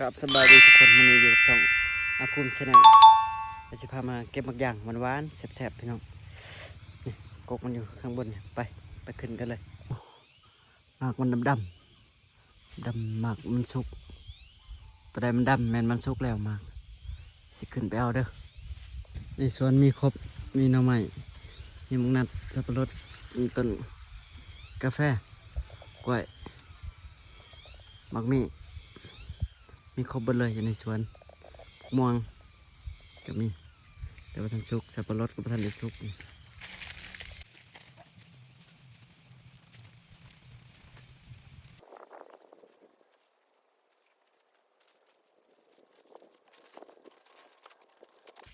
กับสบายดีทุกคนมันนี้อยู่กับสองอาภูมิชแนลเราจะพามาเก็บมักอย่างหวานๆแซ่บๆพี่น้องนี่กกมันอยู่ข้างบนเนี่ยไปไปขึ้นกันเลยหมากมันดำๆดำหมากมันสุกตัวใดมันดำแมนมันสุกแล้วหมากสิขึ้นไปเอาเด้อในสวนมีครบมีหน่อไม้มีมุกนัดสับปะรดมีต้นกาแฟกล้วยหมักมี มีครบหมดเลยอยู่ในสวนม่วงก็มี แต่ว่าทันสุกสับปะรดก็บ่ทันได้สุก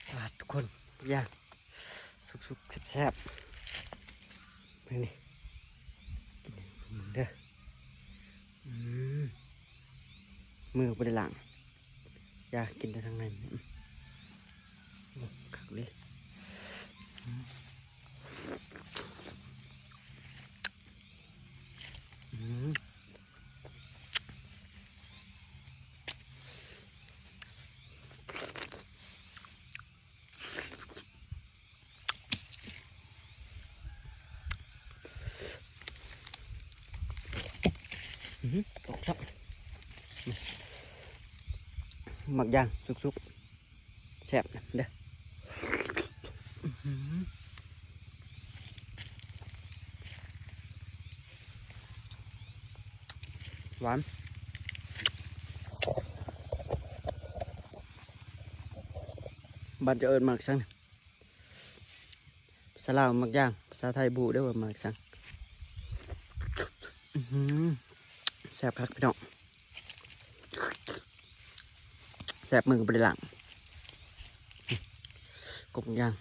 สวัสดีทุกคนย่างสุกๆแซ่บๆเป็นนี่กินมึงเด้ออืม มือไปด้หลังอยากกินแต่ทางในขักเลยอืมอืมตกซับหมักย่างสุก ๆแซ่บนะเด้ออื้อหือหวานบันจะเอิญหมักสังภาษาลาวหมักย่างภาษาไทยบูได้อว่าหมักสังอื้อหือแซ่บคักพี่น้อง แสบมือไปหลังกบย่าง